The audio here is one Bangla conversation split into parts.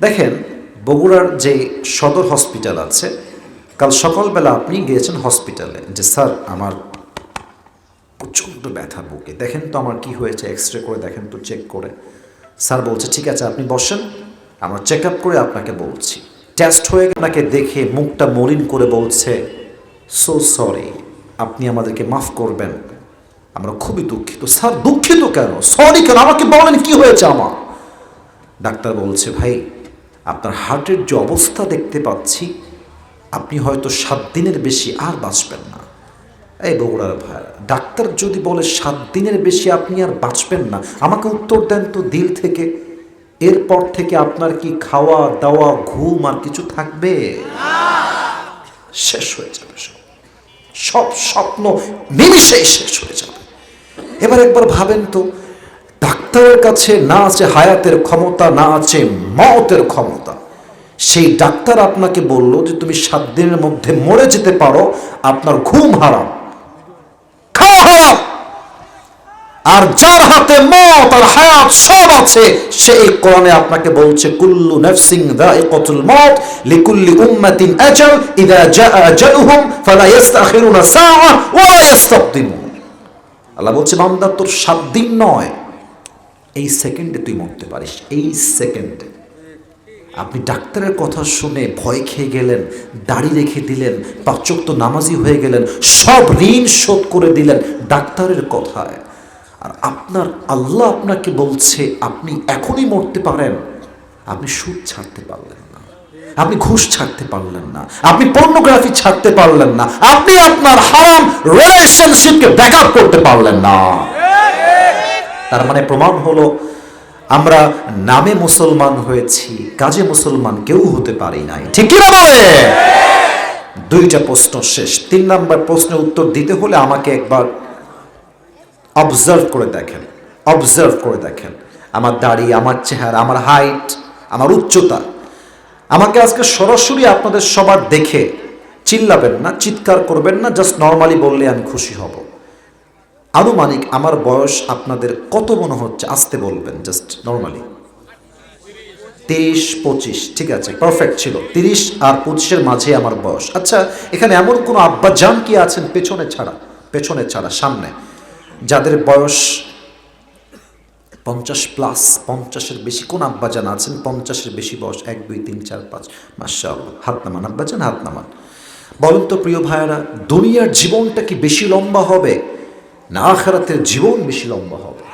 দেখেন, বগুড়ার যে সদর হসপিটাল আছে, কাল সকালবেলা আপনি গিয়েছেন হসপিটালে যে, স্যার, আমার প্রচণ্ড ব্যথা বুকে। দেখেন তো আমার কি হয়েছে এক্স রে করে দেখেন তো চেক করে। স্যার বলছে, ঠিক আছে, আপনি বসেন। আমরা চেক আপ করে আপনাকে বলছি। টেস্ট হয়ে আপনাকে দেখে মুখটা মলিন করে বলছে সো সরি আপনি আমাদেরকে মাফ করবেন। আমরা খুবই দুঃখিত। স্যার, দুঃখিত কেন? সরি কেন? আমাকে বলেন কি হয়েছে আমার? ডাক্তার বলছে, ভাই আপনার হার্টের যে অবস্থা দেখতে পাচ্ছি, আপনি হয়তো সাত দিনের বেশি আর বাঁচবেন না। এই বগুড়ার ভাই ডাক্তার যদি বলে সাত দিনের বেশি আপনি আর বাঁচবেন না, আমাকে উত্তর দেন তো দিল থেকে। এরপর থেকে আপনার কি খাওয়া, দাওয়া, ঘুম আর কিছু থাকবে? শেষ হয়ে যাবে সব। সব স্বপ্ন নিমিশেই শেষ হয়ে যাবে। এবার একবার ভাবেন তো ডাক্তারের কাছে না আছে হায়াতের ক্ষমতা, না আছে মতের ক্ষমতা। সেই ডাক্তার আপনাকে বলল যে, তুমি সাত দিনের মধ্যে মরে যেতে পারো, আপনার ঘুম হারাম আর যার হাতে মত আর হায়াত সব আছে সেই কোরআনে আপনাকে বলছে, কুল্লু নাফসিং যায়িকাতুল মউত লিকুল্লি উম্মাতিন আজাল ইযা জাআ আজালুহুম ফালা ইস্তাখিরুনা সাআ ওয়া লা ইস্তাকদিমুন আল্লাহ বলছে, বান্দা, তোর সাত দিন নয় এই সেকেন্ডে তুই মরতে পারিস। এই সেকেন্ডে আপনি ডাক্তারের কথা শুনে ভয় খেয়ে গেলেন, দাড়ি রেখে দিলেন পাচক তো নামাজি হয়ে গেলেন, সব ঋণ শোধ করে দিলেন ডাক্তারের কথায়। আর আপনার আল্লাহ আপনাকে বলছে, আপনি এখনই মরতে পারেন। আপনি সুদ ছাড়তে পারলেন না। আপনি ঘুষ ছাড়তে পারলেন না। আপনি পর্নোগ্রাফি ছাড়তে পারলেন না। আপনি আপনার হারাম রিলেশনশিপকে ব্যাকআপ করতে পারলেন না। তার মানে প্রমাণ হলো আমরা নামে মুসলমান হয়েছি, কাজে মুসলমান কেউ হতে পারি নাই। ঠিক কি বলে? দুইটা প্রশ্ন শেষ। তিন নাম্বার প্রশ্নের উত্তর দিতে হলে আমাকে একবার অবজার্ভ করে দেখেন। অবজার্ভ করে দেখেন। আমার দাড়ি, আমার চেহারা, আমার হাইট আমার উচ্চতা। আমাকে আজকে সরাসরি আপনাদের সবার দেখে চিল্লাবেন না, চিৎকার করবেন না জাস্ট নর্মালি বললে আমি খুশি হব। আনুমানিক আমার বয়স আপনাদের কত মনে হচ্ছে? আসতে বলবেন জাস্ট নর্মালি তিরিশ, পঁচিশ, ঠিক আছে পারফেক্ট ছিল। তিরিশ আর পঁচিশের মাঝে আমার বয়স। আচ্ছা এখানে এমন কোনো আব্বা জান কি আছেন? পেছনে ছাড়া পেছনে ছাড়া, সামনে। যাদের বয়স পঞ্চাশ প্লাস পঞ্চাশের বেশি, কোন আব্বাজান আছেন? পঞ্চাশের বেশি বয়স, এক, দুই, তিন, চার, পাঁচ মাসা হাত নামান আব্বাজান হাত নামান। বলেন তো, প্রিয় ভাইয়ারা, দুনিয়ার জীবনটা কি বেশি লম্বা হবে? না আখেরাতের জীবন বেশি লম্বা হবে।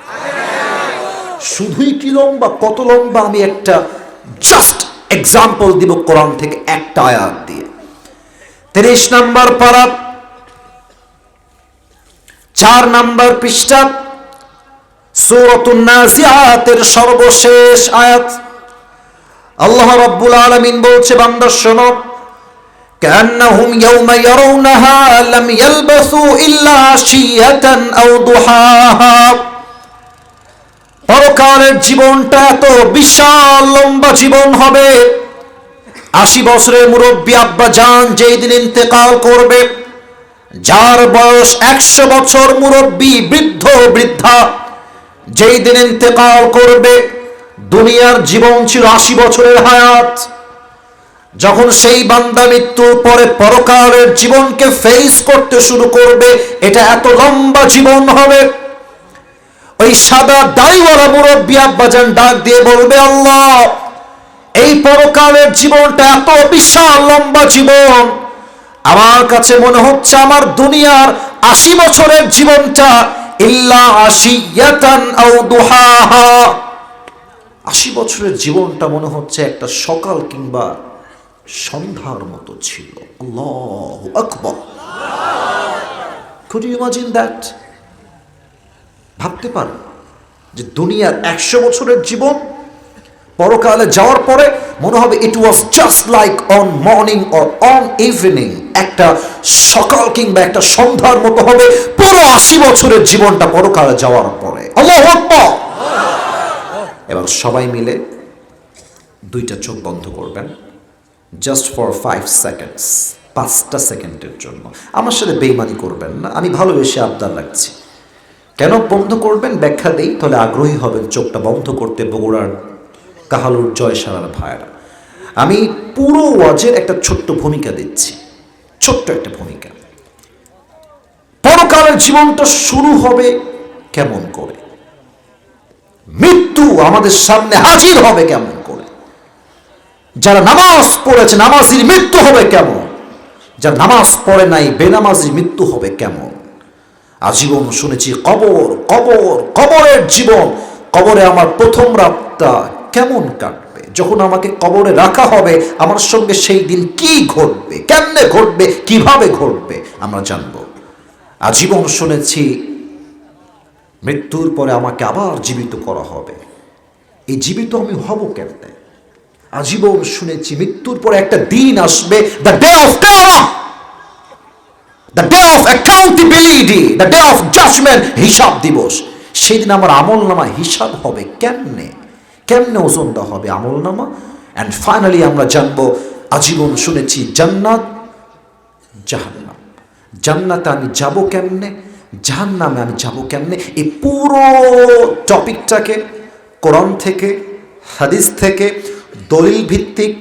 শুধুই কি লম্বা? কত লম্বা? আমি একটা জাস্ট এক্সাম্পল দিব কোরআন থেকে একটা আয়াত দিয়ে। তিরিশ নাম্বার পারা, চার নাম্বার পৃষ্ঠা, সূরাতুন নাজিআতের সর্বশেষ আয়াত। আল্লাহ রাব্বুল আলামিন বলছে, বান্দা শোনো كأنهم يوم يرونها لم يلبثوا إلا عشية أو ضحاها পরকালের জীবনটা এত বিশাল লম্বা জীবন হবে আশি বছরের মুরব্বী আব্বা যান যেই দিন ইন্তেকাল করবে যার বয়স একশো বছর মুরব্বী বৃদ্ধ বৃদ্ধা যেই দিন ইন্তেকাল করবে দুনিয়ার জীবন ছিল আশি বছরের হায়াত যখন সেই বান্দা মৃত্যুর পরে পরকালের জীবনকে ফেস করতে শুরু করবে, এটা এত লম্বা জীবন হবে। ওই সাদা দাড়িওয়ালা মুরব্বী আব্বাজান ডাক দিয়ে বলবে, আল্লাহ, এই পরকালের জীবনটা এত বিশাল লম্বা জীবন। আমার কাছে মনে হচ্ছে আমার দুনিয়ার আশি বছরের জীবনটা ইল্লা আশিয়াতান আও দুহাহা। আশি বছরের জীবনটা মনে হচ্ছে একটা সকাল কিংবা সন্ধ্যার মতো ছিল। আকবর। Imagine that? ভাবতে পারেন যে দুনিয়ার একশো বছরের জীবন পরকালে যাওয়ার পরে মনে হবে it was just like on morning or on evening একটা সকাল কিংবা একটা সন্ধ্যার মতো হবে পুরো আশি বছরের জীবনটা পরকালে যাওয়ার পরে। এবার সবাই মিলে দুইটা চোখ বন্ধ করবেন। জাস্ট ফর ফাইভ সেকেন্ডস পাঁচটা সেকেন্ডের জন্য। আমার সাথে বেইমানি করবেন না, আমি ভালোবেসে আবদার রাখছি। কেন বন্ধ করবেন ব্যাখ্যা দেই, তাহলে আগ্রহী হবেন চোখটা বন্ধ করতে বগুড়ার কাহালুর জয়সারার ভাইরা আমি পুরো ওয়াজের একটা ছোট্ট ভূমিকা দিচ্ছি, ছোট্ট একটা ভূমিকা। পরকালের জীবনটা শুরু হবে কেমন করে? মৃত্যু আমাদের সামনে হাজির হবে কেমন যারা নামাজ পড়েছে, নামাজির মৃত্যু হবে কেমন? যারা নামাজ পড়ে নাই, বেনামাজির মৃত্যু হবে কেমন? আজীবন শুনেছি, কবর কবর, কবরের জীবন, কবরে আমার প্রথম রাতটা কেমন কাটবে? যখন আমাকে কবরে রাখা হবে, আমার সঙ্গে সেই দিন কি ঘটবে? কেমনে ঘটবে? কীভাবে ঘটবে? আমরা জানব। আজীবন শুনেছি, মৃত্যুর পরে আমাকে আবার জীবিত করা হবে। এই জীবিত আমি হব কেমনে? আজীবন শুনেছি, মৃত্যুর পরে একটা দিন আসবে the day of the day of accountability the day of judgment হিসাব দিবস। সেই দিন আমার আমল নামা হিসাব হবে কেমনে? কেমনে ওজন দেওয়া হবে আমল নামা অ্যান্ড ফাইনালি আমরা জানব, আজীবন শুনেছি, জান্নাত, জাহান্নাম। জান্নাতে আমি যাব কেমনে? জাহান্নামে আমি যাব কেমনে? এই পুরো টপিকটাকে কোরআন থেকে, হাদিস থেকে দলিল ভিত্তিক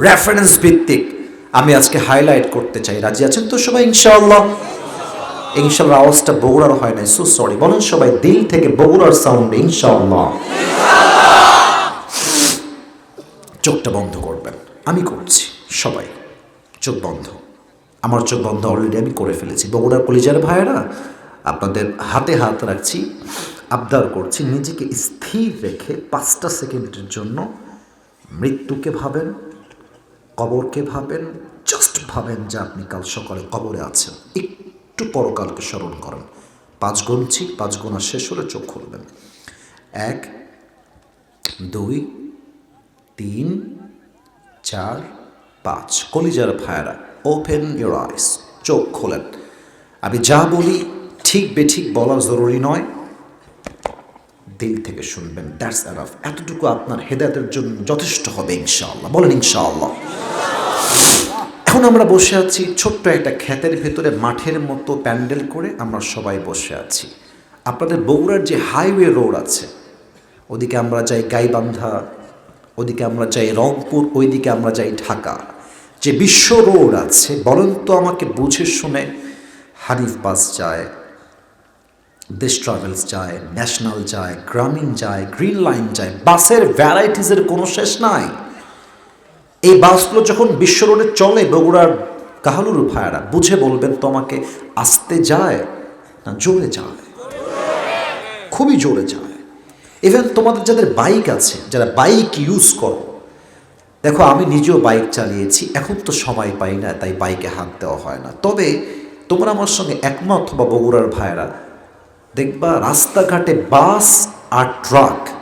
রেফারেন্স ভিত্তিক আমি আজকে হাইলাইট করতে চাই। রাজি আছেন তো সবাই? ইনশাআল্লাহ। ইনশাআল্লাহ আওয়াজটা বগুড়ার হয় নাই। সো সরি বলেন সবাই, দিল থেকে বগুড়ার সাউন্ড ইনশাআল্লাহ। চোখটা বন্ধ করবেন। আমি করছি, সবাই। চোখ বন্ধ। আমার চোখ বন্ধ অলরেডি আমি করে ফেলেছি। বগুড়ার কলিজার ভাইয়েরা, আপনাদের হাতে হাত রাখছি। আবদার করছি, নিজেকে স্থির রেখে পাঁচটা সেকেন্ডের জন্য মৃত্যুকে ভাবেন, কবরকে ভাবেন জাস্ট ভাবেন যে আপনি কাল সকালে কবরে আছেন। একটু পরকালকে স্মরণ করেন। পাঁচ গুনছি পাঁচ গোনা শেষ হলে চোখ খুলবেন এক, দুই, তিন, চার, পাঁচ। কলিজার ভাইয়ারা ওপেন ইউর আইস চোখ খোলেন। আমি যা বলি ঠিক বেঠিক বলা জরুরি নয়। দিল থেকে শুনবেন। দ্যাটস এনাফ এতটুকু আপনার হেদায়তের জন্য যথেষ্ট হবে ইনশাআল্লাহ। বলেন ইনশাআল্লাহ। এখন আমরা বসে আছি ছোট্ট একটা ক্ষেতের ভেতরে মাঠের মতো প্যান্ডেল করে আমরা সবাই বসে আছি। আপনাদের বগুড়ার যে হাইওয়ে রোড আছে, ওদিকে আমরা যাই গাইবান্ধা, ওদিকে আমরা যাই রংপুর, ওইদিকে আমরা যাই ঢাকা। যে বিশ্ব রোড আছে, বলেন তো আমাকে বুঝে শুনে হানিফ বাস যায় দেশ ট্রাভেলস যায় ন্যাশনাল যায়, গ্রামীণ যায় গ্রিন লাইন যায়, বাসের ভ্যারাইটিসের কোনো শেষ নাই। এই বাসগুলো যখন বিশ্ব রোডে চলে, বগুড়ার কাহালুর ভাইয়ারা বুঝে বলবেন তোমাকে, আসতে যায় না জোরে যায়? খুবই জোরে যায়। ইভেন তোমাদের যাদের বাইক আছে, যারা বাইক ইউজ করো, দেখো আমি নিজেও বাইক চালিয়েছি, এখন তো সময় পাই না, তাই বাইকে হাত দেওয়া হয় না। তবে তোমরা আমার সঙ্গে একমত বা বগুড়ার ভাইয়েরা দেখবা রাস্তাঘাটে বাস আর ট্রাক।